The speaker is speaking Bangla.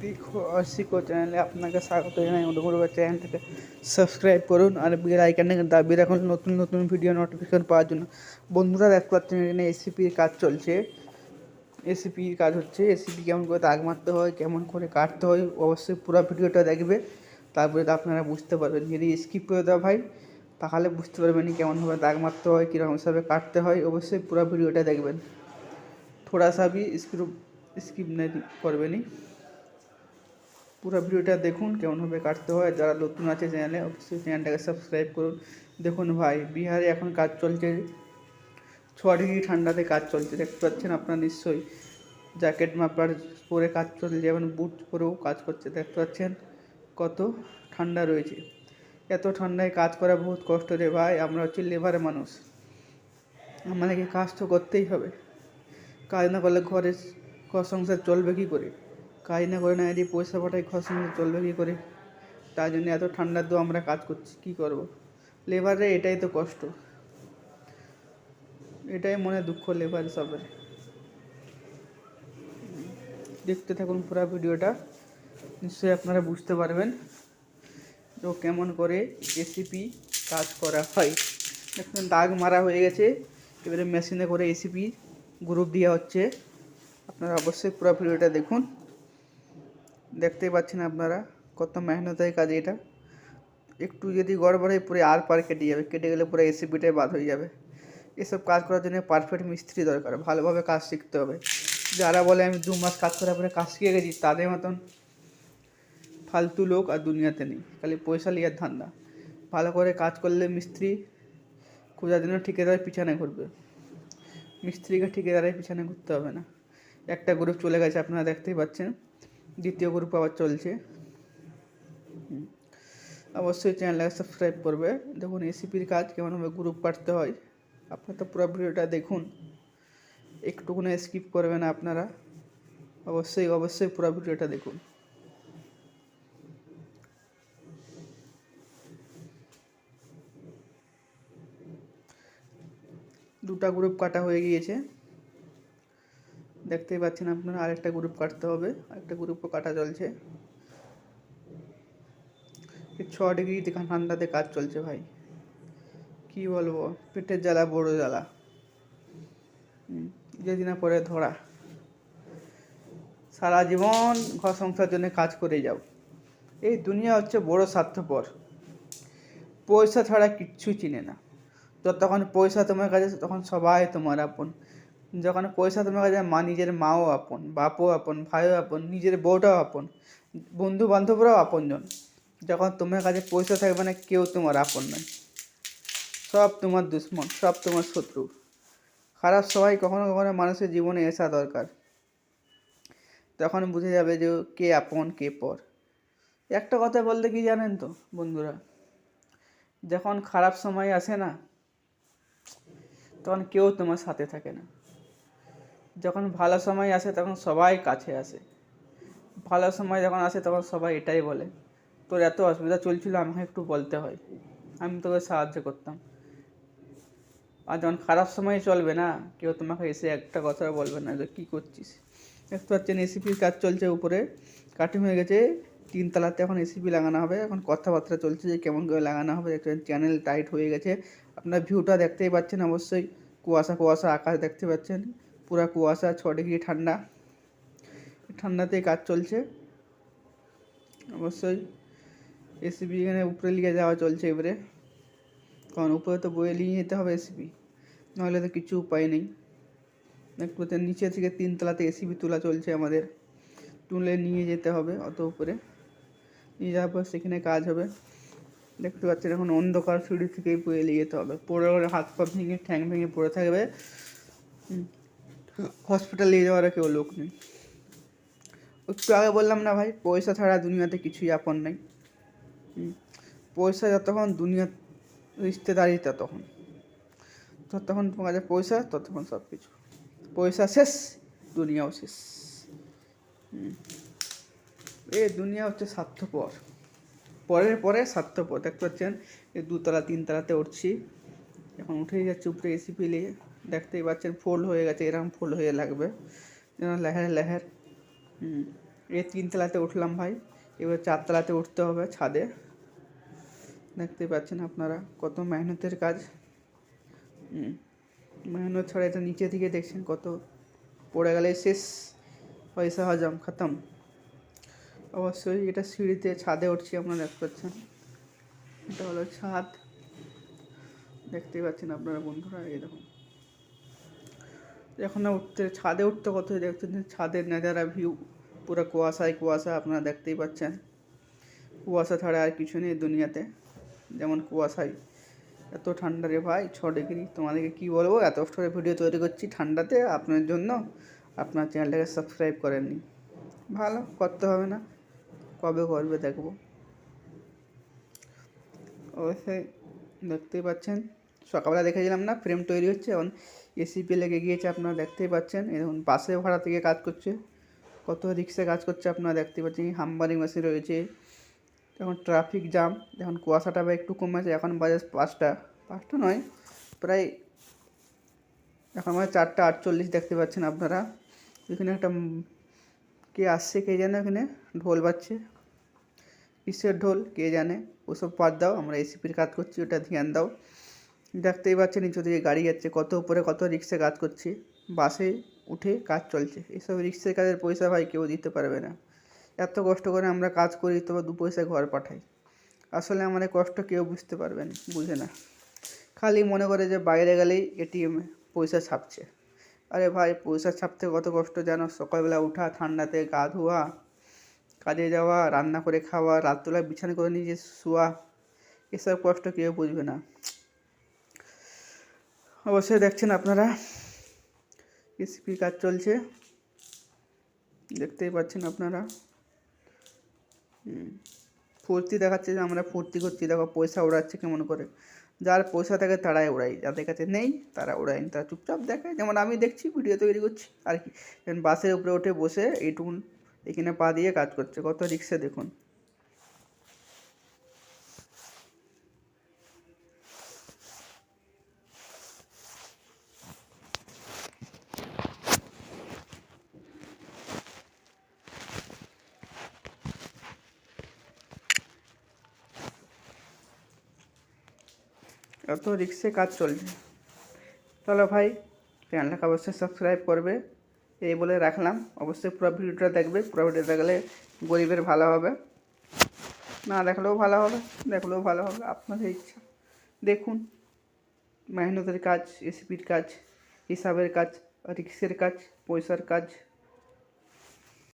বিখো শিখো চ্যানেলে আপনাকে স্বাগত জানাই। অনুগ্রহ চ্যানেলটাকে সাবস্ক্রাইব করুন আর বিয়ের আইকনটাকে দাবিয়ে রাখুন নতুন নতুন ভিডিও নোটিফিকেশন পাওয়ার জন্য। বন্ধুরা, দেখতে পাচ্ছেন এখানে এসিপির কাজ চলছে। এসিপির কাজ হচ্ছে এসিপি কেমন করে দাগ মারতে হয়, কেমন করে কাটতে হয়, অবশ্যই পুরো ভিডিওটা দেখবে। তারপরে তো আপনারা বুঝতে পারবেন। যদি স্কিপ করে দেওয়া ভাই, তাহলে বুঝতে পারবেন কেমনভাবে দাগ মারতে হয়, কীরকম হিসাবে কাটতে হয়, অবশ্যই পুরো ভিডিওটা দেখবেন। থোড়া সা भी স্কিপ স্কিপ না করবেনি পুরো ভিডিওটা দেখুন কেমনভাবে কাটতে হয়। যারা নতুন আছে চ্যানেলে, অবশ্যই চ্যানেলটাকে সাবস্ক্রাইব করুন। দেখুন ভাই, বিহারে এখন কাজ চলছে। ছ ডিগ্রি ঠান্ডাতে কাজ চলছে, দেখতে পাচ্ছেন আপনারা নিশ্চয়ই। জ্যাকেট মাপার পরে কাজ চলছে যেমন বুট পরেও কাজ করছে, দেখতে পাচ্ছেন কত ঠান্ডা রয়েছে। এত ঠান্ডায় কাজ করা বহুত কষ্ট রে ভাই, আমরা হচ্ছে লেবারের মানুষ। আমাদেরকে কাজ তো করতেই হবে। কাজ না করলে ঘরে ঘর সংসার চলবে কী করে? কাজ না করে না যদি পয়সা পাঠাই, ঘর সংসার চলবে কী করে? তার জন্য এত ঠান্ডার তো আমরা কাজ করছি, কী করব? লেবারে এটাই তো কষ্ট। এটাই মনে দুঃখ লেবার সবের। দেখতে থাকুন পুরো ভিডিওটা, নিশ্চয়ই আপনারা বুঝতে পারবেন তো কেমন করে এসিপি কাজ করা হয়। দেখুন, দাগ মারা হয়ে গেছে, এবারে মেশিনে করে এসিপি গ্রুপ দেওয়া হচ্ছে। আপনারা অবশ্যই পুরো ভিডিওটা দেখুন। দেখতেই পাচ্ছেন আপনারা, কত মেহনতের কাজ এটা। একটু যদি গড়বড় হয় পুরো আর পার কেটে যাবে, কেটে গেলে পুরো এসিপিটাই বাদ হয়ে যাবে। এসব কাজ করার জন্য পারফেক্ট মিস্ত্রি দরকার, ভালোভাবে কাজ শিখতে হবে। যারা বলে আমি দু মাস কাজ করার পরে কাজ শিখে গেছি, তাদের মতন ফালতু লোক আর দুনিয়াতে নেই, খালি পয়সা লিয়ার ধান্দা। ভালো করে কাজ করলে মিস্ত্রি খোঁজার জন্য ঠিকাদার পিছনে ঘুরবে। মিস্ত্রিকে ঠিকাদারের পিছনে ঘুরতে হবে না। একটা গ্রুপ চলে গেছে, আপনারা দেখতেই পাচ্ছেন। দ্বিতীয় গ্রুপ আবার চলছে। অবশ্যই চ্যানেলটাকে সাবস্ক্রাইব করবে। দেখুন এসিপির কাজ কেমনভাবে গ্রুপ কাটতে হয়। আপনারা তো পুরো ভিডিওটা দেখুন। একটুকুনে স্কিপ করবেন আপনারা। অবশ্যই অবশ্যই পুরো ভিডিওটা দেখুন। দুটা গ্রুপ কাটা হয়ে গিয়েছে। দেখতেই পাচ্ছেন আপনারা, আরেকটা গ্রুপ কাটতে হবে, আরেকটা গ্রুপও কাটা চলছে। ছ ডিগ্রি ঠান্ডাতে কাজ চলছে ভাই। কি বলব, পেটের জ্বালা, বড় জ্বালা। যেদিন পরে ধরা। সারা জীবন ঘর সংসার জন্য কাজ করে যাও। এই দুনিয়া হচ্ছে বড় স্বার্থপর। পয়সা ছাড়া কিচ্ছু চিনে না। যতক্ষণ পয়সা তোমার কাছে তখন সবাই তোমার আপন। যখন পয়সা তোমার কাছে মা নিজের মাও আপন, বাপও আপন, ভাইও আপন, নিজের বউটাও আপন বন্ধু বান্ধবরাও আপনজন যখন তোমার কাছে পয়সা থাকবে না, কেউ তোমার আপন নয়। সব তোমার দুশ্মন, সব তোমার শত্রু। খারাপ সবাই কখনো কখনো মানুষের জীবনে আসা দরকার। তখন বুঝে যাবে যে কে আপন, কে পর। একটা কথা বলতে কি জানেন তো, বন্ধুরা? যখন খারাপ সময় আসে না, তখন কেউ তোমার সাথে থাকে না। যখন ভালো সময় আসে তখন সবাই কাছে আসে। ভালো সময় যখন আসে তখন সবাই এটাই বলে, তোর এত অসুবিধা চলছিল, আমাকে একটু বলতে হয়। আমি তোকে সাহায্য করতাম। আর যখন খারাপ সময় চলবে না, কেউ তোমাকে এসে একটা কথা বলবে না যে, কী করছিস? দেখতে পাচ্ছেন এসিপির কাজ চলছে উপরে। কাটিং হয়ে গেছে, তিনতলাতে এখন এসিপি লাগানো হবে। এখন কথাবার্তা চলছে যে, কেমন করে লাগানো হবে। দেখতে চ্যানেল টাইট হয়ে গেছে। আপনার ভিউটা দেখতেই পাচ্ছেন অবশ্যই। কুয়াশা কুয়াশা আকাশ দেখতে পাচ্ছেন। পুরা কুয়াশা ছ ডিগ্রি ঠান্ডা। ঠান্ডাতেই কাজ চলছে। অবশ্যই এসিপি এখানে উপরে নিয়ে যাওয়া চলছে এবারে। কারণ উপরে তো বয়ে নিয়ে যেতে হবে এসিপি নাহলে তো কিছু উপায় নেই। দেখতে নিচে থেকে তিনতলাতে এসিপি তোলা চলছে আমাদের। তুলে নিয়ে যেতে হবে অত উপরে। নিয়ে যাওয়ার পর সেখানে কাজ হবে। দেখতে পাচ্ছেন এখন অন্ধকার সিঁড়ি থেকেই বয়ে নিয়ে যেতে হবে। পড়ে হাত পা ভেঙে, ঠ্যাং ভেঙে পড়ে থাকবে। হসপিটাল নিয়ে যাওয়ার কেউ লোক নেই। একটু আগে বললাম না ভাই, পয়সা ছাড়া দুনিয়াতে কিছুই আপন নাই। পয়সা যতক্ষণ দুনিয়া রিশতেদারি ততক্ষণ। যতক্ষণ তোমার কাছে পয়সা, ততক্ষণ সব কিছু পয়সা শেষ, দুনিয়াও শেষ। এ দুনিয়া হচ্ছে স্বার্থপর। পরের পরে স্বার্থপর, দেখতে পাচ্ছেন? এই দুতলা, তিনতলাতে উঠছি। এখন উঠেই যাচ্ছে উপরে এসি পেলিয়ে দেখতেই পাচ্ছেন ফোল্ড হয়ে গেছে, এরকম ফোল্ড হয়ে লাগবে। যেন লেহের লেহের। হুম, এই তিনতলাতে উঠলাম ভাই। এবার চারতলাতে উঠতে হবে ছাদে। দেখতে পাচ্ছেন আপনারা কত মেহনতের কাজ। মেহনত ছাড়া এটা নিচে থেকে দেখছেন কত। পড়ে গেলে শেষ। পয়সা হজম, খতম। অবশ্যই এটা সিঁড়িতে ছাদে উঠছি আপনারা দেখতে পাচ্ছেন। এটা হলো ছাদ। দেখতেই পাচ্ছেন আপনারা বন্ধুরা দেখুন। এখন উঠতে, ছাদে উঠতে কত দেখছেন ছাদের নাজারা ভিউ পুরো কুয়াশায় কুয়াশা আপনারা দেখতেই পাচ্ছেন। কুয়াশা ছাড়া আর কিছু নেই দুনিয়াতে। যেমন কুয়াশায় এত ঠান্ডা রে ভাই, ছ ডিগ্রি তোমাদেরকে কী বলব? এত করে ভিডিও তৈরি করছি ঠান্ডাতে, আপনার জন্য আপনার চ্যানেলটাকে সাবস্ক্রাইব করেননি। ভালো, করতে হবে না। কবে করবে দেখব। অবশ্যই দেখতেই পাচ্ছেন। সকালবেলা দেখেছিলাম না ফ্রেম তৈরি হচ্ছে, এখন এসিপি লেগে গিয়েছে, আপনারা দেখতেই পাচ্ছেন। এখন বাসে ভাড়া থেকে কাজ করছে। কত রিক্সে কাজ করছে আপনারা দেখতেই পাচ্ছেন হাম্বারিং মেশিন রয়েছে। এখন ট্রাফিক জ্যাম এখন কুয়াশাটা একটু কমেছে, এখন বাজে পাঁচটা। পাঁচটা নয়, প্রায় এখন মানে চারটা আটচল্লিশ দেখতে পাচ্ছেন আপনারা। এখানে একটা কে আসছে কে জানে এখানে, ঢোল বাজছে। কিসের ঢোল, কে জানে? ওসব বাদ দাও, আমরা এসিপির কাজ করছি, ওটা ধ্যান দাও। দেখতেই পাচ্ছেন নিচু দিকে গাড়ি যাচ্ছে, কত উপরে কত রিক্সে কাজ করছি। বাসে উঠে কাজ চলছে। এইসব রিক্সের কাজের পয়সা ভাই কেউ দিতে পারবে না। এত কষ্ট করে আমরা কাজ করি তবে দু পয়সা ঘর পাঠাই। আসলে আমাদের কষ্ট কেউ বুঝতে পারবে না, বুঝে না। খালি মনে করে যে বাইরে গেলেই এটিএমে পয়সা ছাপছে। আরে ভাই, পয়সা ছাপতে কত কষ্ট জানো? সকালবেলা উঠা, ঠান্ডাতে গা ধোয়া, কাজে যাওয়া, রান্না করে খাওয়া রাত্রবেলা বিছানা করে নিজে শোয়া, এসব কষ্ট কেউ বুঝবে না। অবশ্যই দেখছেন আপনারা। এসিপি কাজ চলছে। দেখতেই পাচ্ছেন আপনারা। ফুর্তি দেখাচ্ছে যে আমরা ফুর্তি করছি। দেখো, পয়সা উড়াচ্ছে কেমন করে। যার পয়সা থাকে তারাই উড়াই যাদের কাছে নেই, তারা উড়ায়নি তারা চুপচাপ দেখে যেমন আমি দেখছি, ভিডিও তৈরি করছি। আর কি। বাসের উপরে উঠে বসে এইটুকুন এখানে পা দিয়ে কাজ করছে। কত রিক্সা দেখুন। এত রিক্সে কাজ চলছে। চলো ভাই চ্যানেলটাকে অবশ্যই সাবস্ক্রাইব করবে। এই বলে রাখলাম। অবশ্যই পুরো ভিডিওটা দেখবে। পুরো ভিডিও দেখলে গরিবের ভালো হবে। না দেখলেও ভালো হবে, দেখলেও ভালো হবে। আপনাদের ইচ্ছা। দেখুন, মেহনতের কাজ এসিপির কাজ, হিসাবের কাজ, রিক্সের কাজ, পয়সার কাজ।